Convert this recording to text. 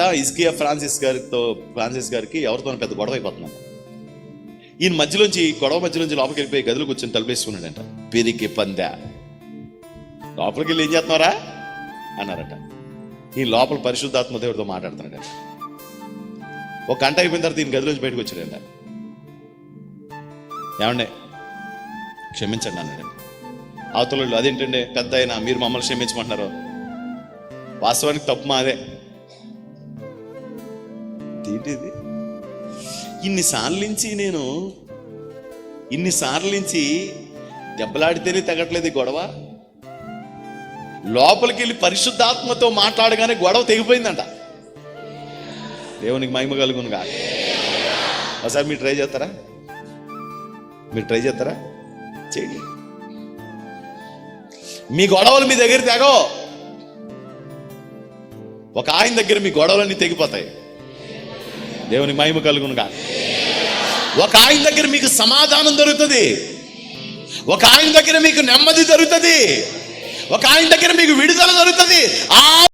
అంట ఇస్కియా ఫ్రాన్సిస్ గారితో ఫ్రాన్సిస్ గారికి ఎవరితో పెద్ద గొడవ అయిపోతున్నాం ఈయన మధ్యలోంచి గొడవ మధ్యలోంచి లోపలికి వెళ్ళిపోయి గదులు కూర్చొని తలుపేసుకున్నాడంట. పెరిగి పందా. లోపలికి వెళ్ళి ఏం చేస్తున్నారా? అన్నారట. ఈ లోపల పరిశుద్ధాత్మ దేవుడితో మాట్లాడుతున్నాడు ఒక గంట అయిపోయిన తర్వాత ఈయన గదిలోంచి బయటకు వచ్చాడంట. ఏమండే? క్షమించండి అన్నాడు. అవతల అదేంటండి? పెద్ద అయినా మీరు మమ్మల్ని క్షమించమంటున్నారు. వాస్తవానికి తప్పు మాదే. ఏంటిది? ఇన్నిసార్లు నుంచి నేను ఇన్నిసార్లు నుంచి దెబ్బలాడితేనే తగ్గట్లేదు గొడవ. లోపలికి వెళ్ళి పరిశుద్ధాత్మతో మాట్లాడగానే గొడవ తెగిపోయిందంట. దేవునికి మహిమ కలుగును కాక ఒకసారి మీరు ట్రై చేస్తారా? మీరు ట్రై చేస్తారా? చేయండి మీ గొడవలు మీ దగ్గర తెగో ఒక ఆయన దగ్గర మీ గొడవలన్నీ తెగిపోతాయి. దేవుని మహిమ కలుగునుగా. ఒక ఆయన దగ్గర మీకు సమాధానం దొరుకుతుంది. ఒక ఆయన దగ్గర మీకు నెమ్మది దొరుకుతుంది. ఒక ఆయన దగ్గర మీకు విడుదల దొరుకుతుంది. ఆ